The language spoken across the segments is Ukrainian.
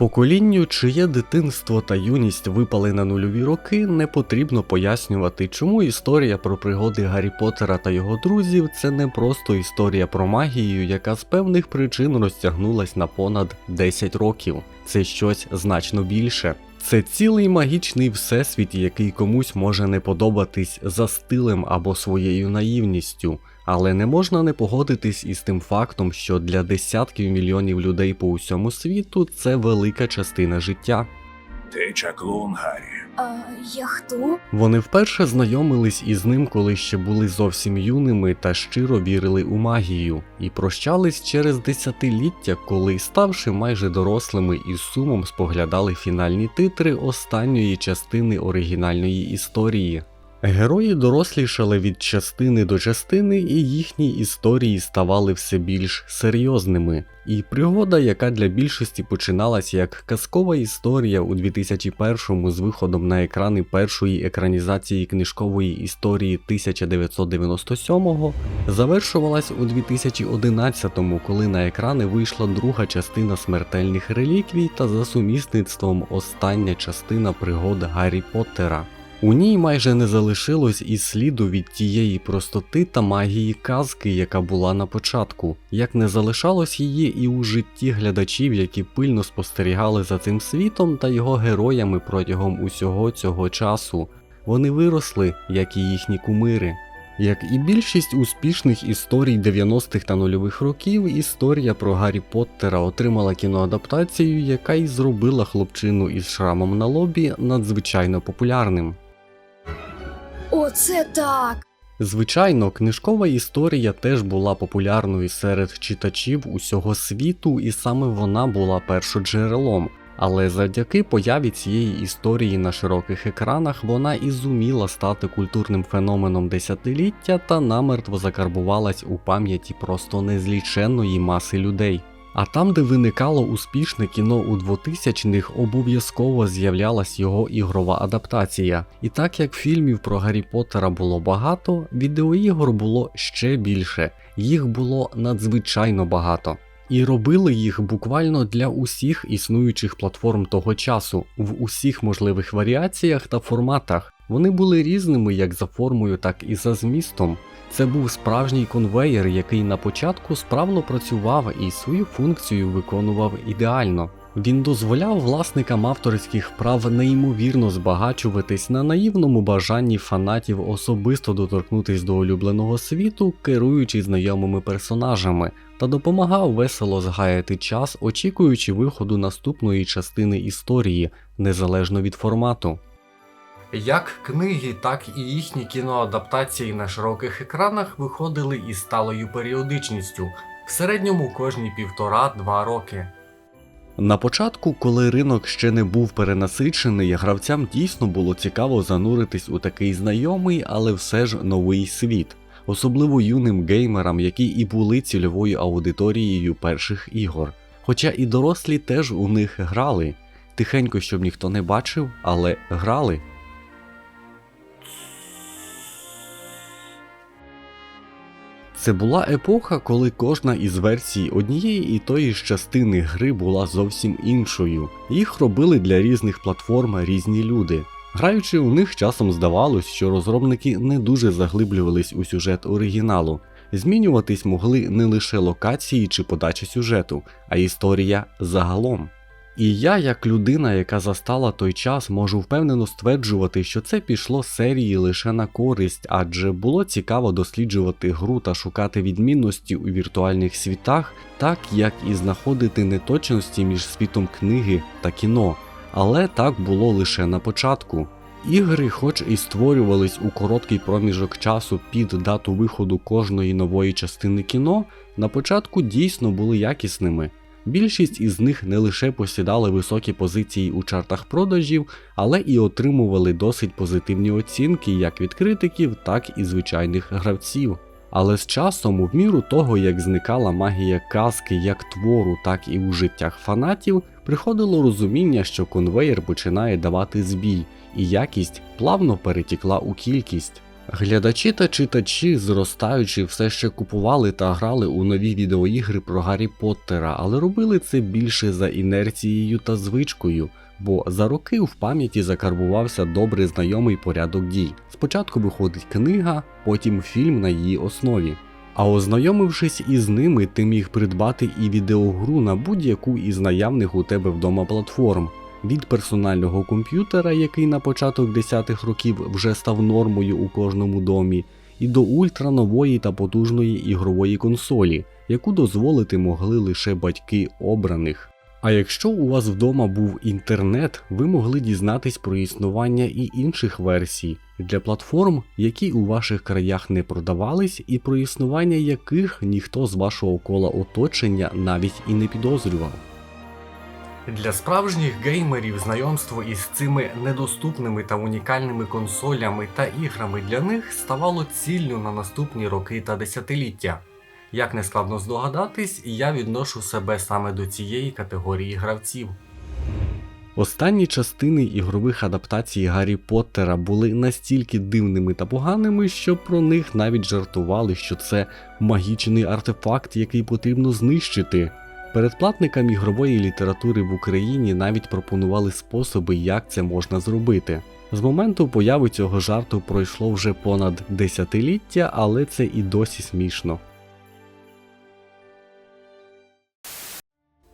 Поколінню, чиє дитинство та юність випали на нульові роки, не потрібно пояснювати, чому історія про пригоди Гаррі Поттера та його друзів це не просто історія про магію, яка з певних причин розтягнулась на понад 10 років. Це щось значно більше. Це цілий магічний всесвіт, який комусь може не подобатись за стилем або своєю наївністю. Але не можна не погодитись із тим фактом, що для десятків мільйонів людей по усьому світу це велика частина життя. Ти чаклун, Гаррі. А я хто? Вони вперше знайомились із ним, коли ще були зовсім юними та щиро вірили у магію, і прощались через десятиліття, коли, ставши майже дорослими, із сумом споглядали фінальні титри останньої частини оригінальної історії. Герої дорослішали від частини до частини, і їхні історії ставали все більш серйозними. І пригода, яка для більшості починалась як казкова історія у 2001-му з виходом на екрани першої екранізації книжкової історії 1997-го, завершувалась у 2011-му, коли на екрани вийшла друга частина смертельних реліквій та за сумісництвом остання частина пригод Гаррі Поттера. У ній майже не залишилось і сліду від тієї простоти та магії казки, яка була на початку, як не залишалось її і у житті глядачів, які пильно спостерігали за цим світом та його героями протягом усього цього часу. Вони виросли, як і їхні кумири. Як і більшість успішних історій 90-х та нульових років, історія про Гаррі Поттера отримала кіноадаптацію, яка й зробила хлопчину із шрамом на лобі надзвичайно популярним. Оце так. Звичайно, книжкова історія теж була популярною серед читачів усього світу, і саме вона була першоджерелом. Але завдяки появі цієї історії на широких екранах вона і зуміла стати культурним феноменом десятиліття та намертво закарбувалась у пам'яті просто незліченної маси людей. А там, де виникало успішне кіно у 2000-х, обов'язково з'являлась його ігрова адаптація. І так як фільмів про Гаррі Поттера було багато, відеоігор було ще більше, їх було надзвичайно багато. І робили їх буквально для усіх існуючих платформ того часу, в усіх можливих варіаціях та форматах. Вони були різними як за формою, так і за змістом. Це був справжній конвеєр, який на початку справно працював і свою функцію виконував ідеально. Він дозволяв власникам авторських прав неймовірно збагачуватись на наївному бажанні фанатів особисто доторкнутись до улюбленого світу, керуючи знайомими персонажами, та допомагав весело згаяти час, очікуючи виходу наступної частини історії, незалежно від формату. Як книги, так і їхні кіноадаптації на широких екранах виходили із сталою періодичністю, в середньому кожні півтора-два роки. На початку, коли ринок ще не був перенасичений, гравцям дійсно було цікаво зануритись у такий знайомий, але все ж новий світ, особливо юним геймерам, які і були цільовою аудиторією перших ігор. Хоча і дорослі теж у них грали, тихенько, щоб ніхто не бачив, але грали. Це була епоха, коли кожна із версій однієї і тої ж частини гри була зовсім іншою. Їх робили для різних платформ різні люди. Граючи у них часом здавалось, що розробники не дуже заглиблювались у сюжет оригіналу. Змінюватись могли не лише локації чи подача сюжету, а історія загалом. І я, як людина, яка застала той час, можу впевнено стверджувати, що це пішло серії лише на користь, адже було цікаво досліджувати гру та шукати відмінності у віртуальних світах, так як і знаходити неточності між світом книги та кіно. Але так було лише на початку. Ігри, хоч і створювались у короткий проміжок часу під дату виходу кожної нової частини кіно, на початку дійсно були якісними. Більшість із них не лише посідали високі позиції у чартах продажів, але і отримували досить позитивні оцінки як від критиків, так і звичайних гравців. Але з часом, у міру того, як зникала магія казки як твору, так і у життях фанатів, приходило розуміння, що конвейер починає давати збій, і якість плавно перетікла у кількість. Глядачі та читачі, зростаючи, все ще купували та грали у нові відеоігри про Гаррі Поттера, але робили це більше за інерцією та звичкою, бо за роки в пам'яті закарбувався добре знайомий порядок дій. Спочатку виходить книга, потім фільм на її основі. А ознайомившись із ними, ти міг придбати і відеогру на будь-яку із наявних у тебе вдома платформ. Від персонального комп'ютера, який на початок 10-х років вже став нормою у кожному домі, і до ультранової та потужної ігрової консолі, яку дозволити могли лише батьки обраних. А якщо у вас вдома був інтернет, ви могли дізнатись про існування і інших версій для платформ, які у ваших краях не продавались, і про існування яких ніхто з вашого кола оточення навіть і не підозрював. Для справжніх геймерів знайомство із цими недоступними та унікальними консолями та іграми для них ставало ціллю на наступні роки та десятиліття. Як не складно здогадатись, я відношу себе саме до цієї категорії гравців. Останні частини ігрових адаптацій Гаррі Поттера були настільки дивними та поганими, що про них навіть жартували, що це магічний артефакт, який потрібно знищити. Передплатникам ігрової літератури в Україні навіть пропонували способи, як це можна зробити. З моменту появи цього жарту пройшло вже понад десятиліття, але це і досі смішно.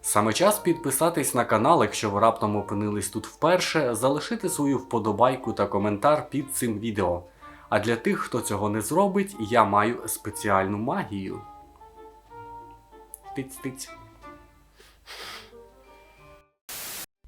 Саме час підписатись на канал, якщо ви раптом опинились тут вперше, залишити свою вподобайку та коментар під цим відео. А для тих, хто цього не зробить, я маю спеціальну магію. Тиць-тиць.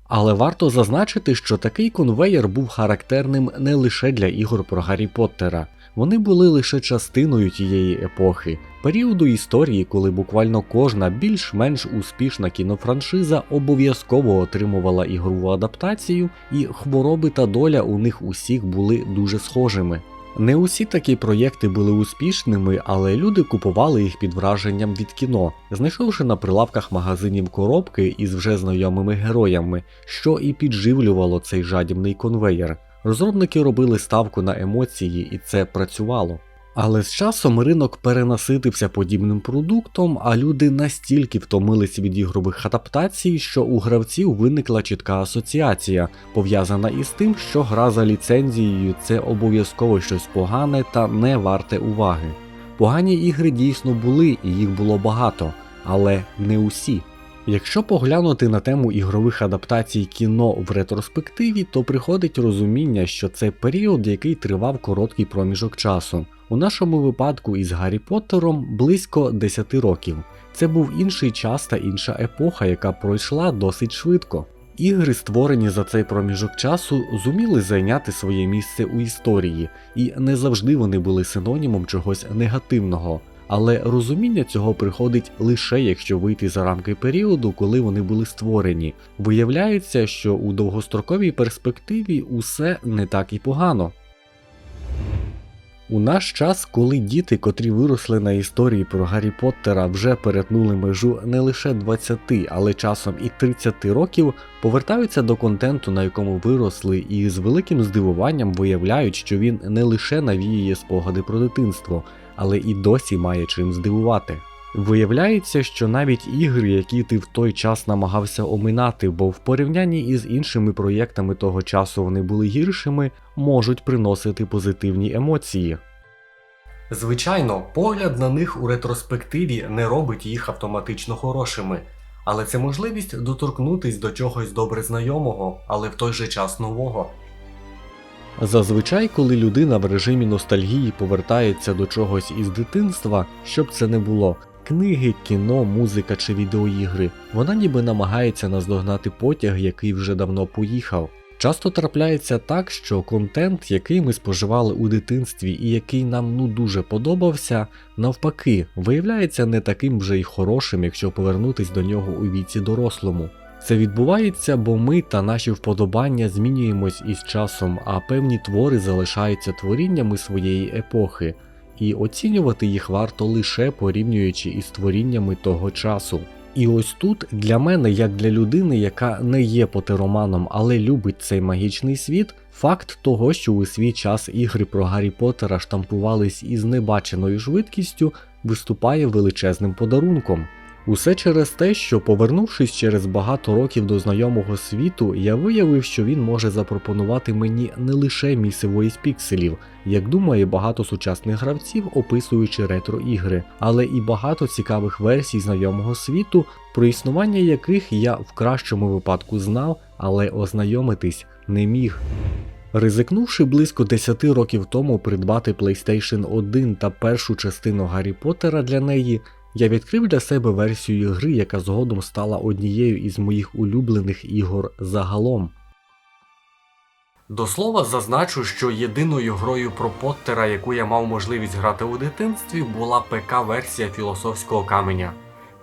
Але варто зазначити, що такий конвеєр був характерним не лише для ігор про Гаррі Поттера. Вони були лише частиною тієї епохи, періоду історії, коли буквально кожна більш-менш успішна кінофраншиза обов'язково отримувала ігрову адаптацію, і хвороби та доля у них усіх були дуже схожими. Не усі такі проєкти були успішними, але люди купували їх під враженням від кіно, знайшовши на прилавках магазинів коробки із вже знайомими героями, що і підживлювало цей жадібний конвеєр. Розробники робили ставку на емоції, і це працювало. Але з часом ринок перенаситився подібним продуктом, а люди настільки втомились від ігрових адаптацій, що у гравців виникла чітка асоціація, пов'язана із тим, що гра за ліцензією це обов'язково щось погане та не варте уваги. Погані ігри дійсно були, і їх було багато, але не усі. Якщо поглянути на тему ігрових адаптацій кіно в ретроспективі, то приходить розуміння, що це період, який тривав короткий проміжок часу. У нашому випадку із Гаррі Поттером близько 10 років. Це був інший час та інша епоха, яка пройшла досить швидко. Ігри, створені за цей проміжок часу, зуміли зайняти своє місце у історії, і не завжди вони були синонімом чогось негативного. Але розуміння цього приходить лише якщо вийти за рамки періоду, коли вони були створені. Виявляється, що у довгостроковій перспективі усе не так і погано. У наш час, коли діти, котрі виросли на історії про Гаррі Поттера, вже перетнули межу не лише 20, але часом і 30 років, повертаються до контенту, на якому виросли, і з великим здивуванням виявляють, що він не лише навіює спогади про дитинство, але і досі має чим здивувати. Виявляється, що навіть ігри, які ти в той час намагався оминати, бо в порівнянні із іншими проєктами того часу вони були гіршими, можуть приносити позитивні емоції. Звичайно, погляд на них у ретроспективі не робить їх автоматично хорошими, але це можливість доторкнутись до чогось добре знайомого, але в той же час нового. Зазвичай, коли людина в режимі ностальгії повертається до чогось із дитинства, щоб це не було книги, кіно, музика чи відеоігри, вона ніби намагається наздогнати потяг, який вже давно поїхав. Часто трапляється так, що контент, який ми споживали у дитинстві і який нам ну дуже подобався, навпаки, виявляється не таким вже й хорошим, якщо повернутись до нього у віці дорослому. Це відбувається, бо ми та наші вподобання змінюємось із часом, а певні твори залишаються творіннями своєї епохи, і оцінювати їх варто лише порівнюючи із творіннями того часу. І ось тут для мене, як для людини, яка не є потероманом, але любить цей магічний світ, факт того, що у свій час ігри про Гаррі Поттера штампувались із небаченою швидкістю, виступає величезним подарунком. Усе через те, що повернувшись через багато років до знайомого світу, я виявив, що він може запропонувати мені не лише місиво із пікселів, як думає багато сучасних гравців, описуючи ретро-ігри, але і багато цікавих версій знайомого світу, про існування яких я в кращому випадку знав, але ознайомитись не міг. Ризикнувши близько 10 років тому придбати PlayStation 1 та першу частину Гаррі Поттера для неї, я відкрив для себе версію гри, яка згодом стала однією із моїх улюблених ігор загалом. До слова, зазначу, що єдиною грою про Поттера, яку я мав можливість грати у дитинстві, була ПК-версія філософського каменя.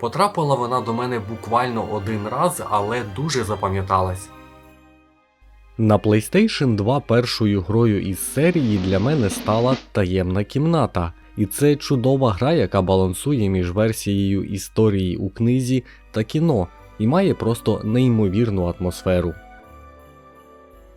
Потрапила вона до мене буквально один раз, але дуже запам'яталась. На PlayStation 2 першою грою із серії для мене стала таємна кімната, і це чудова гра, яка балансує між версією історії у книзі та кіно і має просто неймовірну атмосферу.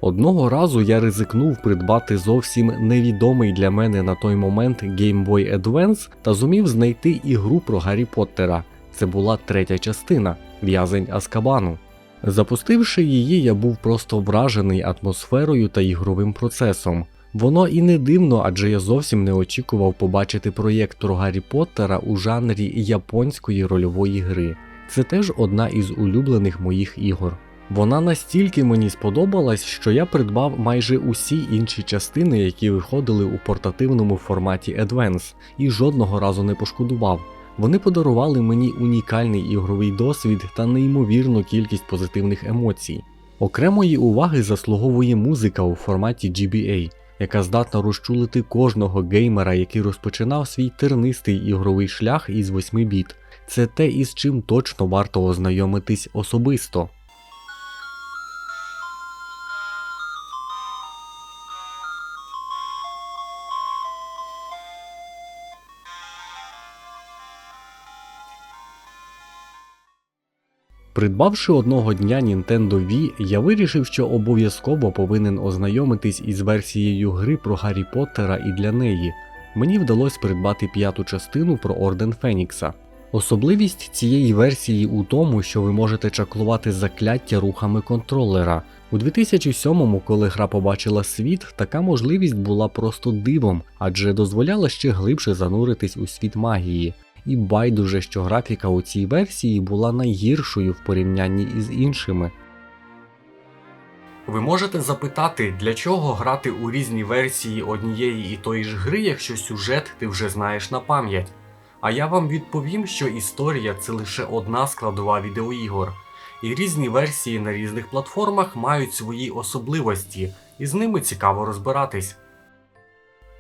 Одного разу я ризикнув придбати зовсім невідомий для мене на той момент Game Boy Advance та зумів знайти ігру про Гаррі Поттера. Це була третя частина В'язень Аскабану. Запустивши її, я був просто вражений атмосферою та ігровим процесом. Воно і не дивно, адже я зовсім не очікував побачити проєкт про Гаррі Поттера у жанрі японської рольової гри. Це теж одна із улюблених моїх ігор. Вона настільки мені сподобалась, що я придбав майже усі інші частини, які виходили у портативному форматі Advance, і жодного разу не пошкодував. Вони подарували мені унікальний ігровий досвід та неймовірну кількість позитивних емоцій. Окремої уваги заслуговує музика у форматі GBA, яка здатна розчулити кожного геймера, який розпочинав свій тернистий ігровий шлях із 8 біт. Це те, із чим точно варто ознайомитись особисто. Придбавши одного дня Nintendo Wii, я вирішив, що обов'язково повинен ознайомитись із версією гри про Гаррі Поттера і для неї. Мені вдалося придбати п'яту частину про Орден Фенікса. Особливість цієї версії у тому, що ви можете чаклувати закляття рухами контролера. У 2007-му, коли гра побачила світ, така можливість була просто дивом, адже дозволяла ще глибше зануритись у світ магії. І байдуже, що графіка у цій версії була найгіршою в порівнянні із іншими. Ви можете запитати, для чого грати у різні версії однієї і тої ж гри, якщо сюжет ти вже знаєш на пам'ять. А я вам відповім, що історія це лише одна складова відеоігор, і різні версії на різних платформах мають свої особливості, і з ними цікаво розбиратись.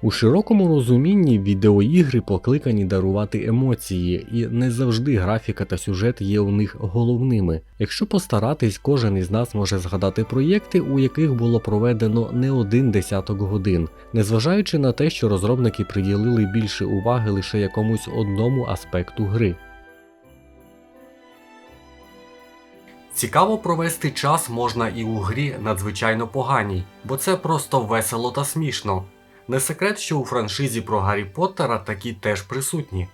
У широкому розумінні відеоігри покликані дарувати емоції, і не завжди графіка та сюжет є у них головними. Якщо постаратись, кожен із нас може згадати проєкти, у яких було проведено не один десяток годин, незважаючи на те, що розробники приділили більше уваги лише якомусь одному аспекту гри. Цікаво провести час можна і у грі надзвичайно поганій, бо це просто весело та смішно. Не секрет, що у франшизі про Гаррі Поттера такі теж присутні.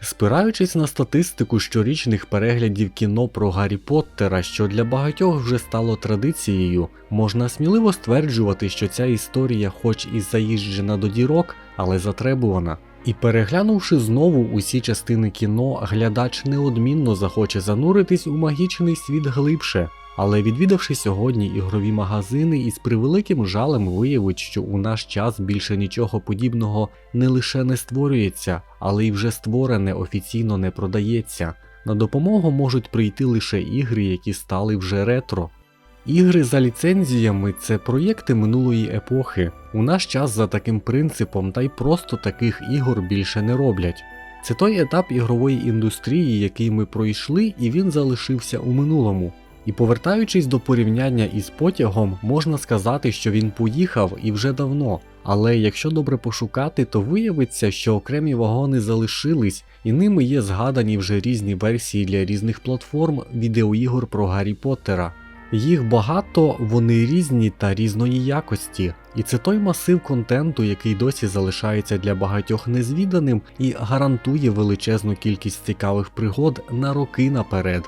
Спираючись на статистику щорічних переглядів кіно про Гаррі Поттера, що для багатьох вже стало традицією, можна сміливо стверджувати, що ця історія, хоч і заїжджена до дірок, але затребувана. І переглянувши знову усі частини кіно, глядач неодмінно захоче зануритись у магічний світ глибше. Але відвідавши сьогодні ігрові магазини, із превеликим жалем виявить, що у наш час більше нічого подібного не лише не створюється, але й вже створене офіційно не продається. На допомогу можуть прийти лише ігри, які стали вже ретро. Ігри за ліцензіями це проєкти минулої епохи. У наш час за таким принципом та й просто таких ігор більше не роблять. Це той етап ігрової індустрії, який ми пройшли, і він залишився у минулому. І повертаючись до порівняння із потягом, можна сказати, що він поїхав і вже давно, Але якщо добре пошукати, то виявиться, що окремі вагони залишились, і ними є згадані вже різні версії для різних платформ відеоігор про Гаррі Поттера. Їх багато, вони різні та різної якості, і це той масив контенту, який досі залишається для багатьох незвіданим і гарантує величезну кількість цікавих пригод на роки наперед.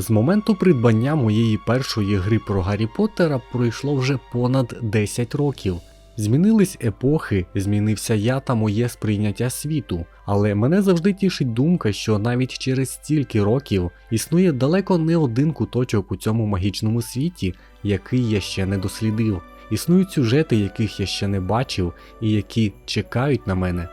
З моменту придбання моєї першої гри про Гаррі Поттера пройшло вже понад 10 років. Змінились епохи, змінився я та моє сприйняття світу, але мене завжди тішить думка, що навіть через стільки років існує далеко не один куточок у цьому магічному світі, який я ще не дослідив. Існують сюжети, яких я ще не бачив, і які чекають на мене.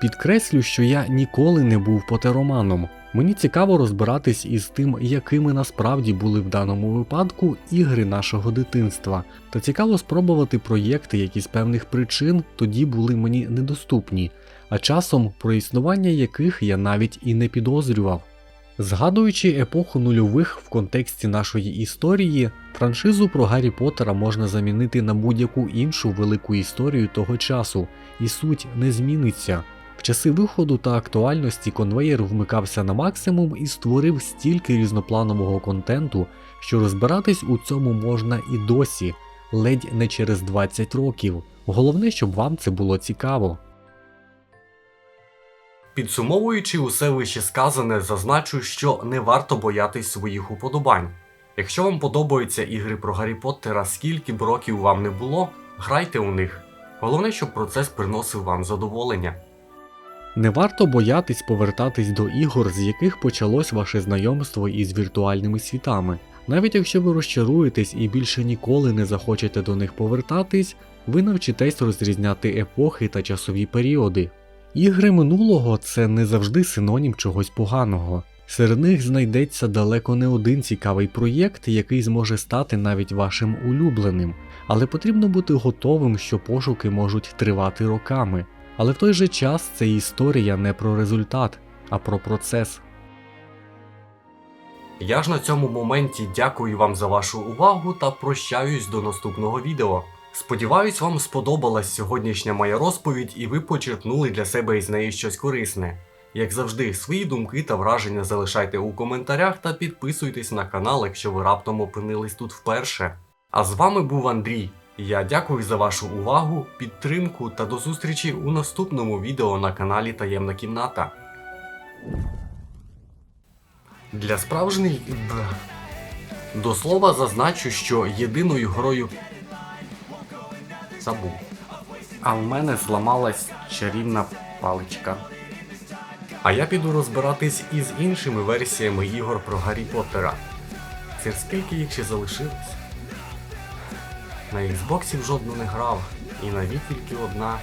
Підкреслю, що я ніколи не був потероманом. Мені цікаво розбиратись із тим, якими насправді були в даному випадку ігри нашого дитинства, та цікаво спробувати проєкти, які з певних причин тоді були мені недоступні, а часом про існування яких я навіть і не підозрював. Згадуючи епоху нульових в контексті нашої історії, франшизу про Гаррі Поттера можна замінити на будь-яку іншу велику історію того часу, і суть не зміниться. В часи виходу та актуальності конвеєр вмикався на максимум і створив стільки різнопланового контенту, що розбиратись у цьому можна і досі, ледь не через 20 років. Головне, щоб вам це було цікаво. Підсумовуючи усе вище сказане, зазначу, що не варто боятись своїх уподобань. Якщо вам подобаються ігри про Гаррі Поттера, скільки б років вам не було, грайте у них. Головне, щоб процес приносив вам задоволення. Не варто боятись повертатись до ігор, з яких почалось ваше знайомство із віртуальними світами. Навіть якщо ви розчаруєтесь і більше ніколи не захочете до них повертатись, ви навчитесь розрізняти епохи та часові періоди. Ігри минулого це не завжди синонім чогось поганого. Серед них знайдеться далеко не один цікавий проєкт, який зможе стати навіть вашим улюбленим, але потрібно бути готовим, що пошуки можуть тривати роками. Але в той же час це історія не про результат, а про процес. Я ж на цьому моменті дякую вам за вашу увагу та прощаюсь до наступного відео. Сподіваюсь, вам сподобалась сьогоднішня моя розповідь і ви почерпнули для себе із неї щось корисне. Як завжди, свої думки та враження залишайте у коментарях та підписуйтесь на канал, якщо ви раптом опинились тут вперше. А з вами був Андрій. Я дякую за вашу увагу, підтримку та до зустрічі у наступному відео на каналі Таємна Кімната. Для справжніх. До слова зазначу, що єдиною грою. Забув. А в мене зламалась чарівна паличка. А я піду розбиратись із іншими версіями ігор про Гаррі Поттера. Це скільки їх ще залишилось? На Xbox жодну не грав, і на Wii тільки одна.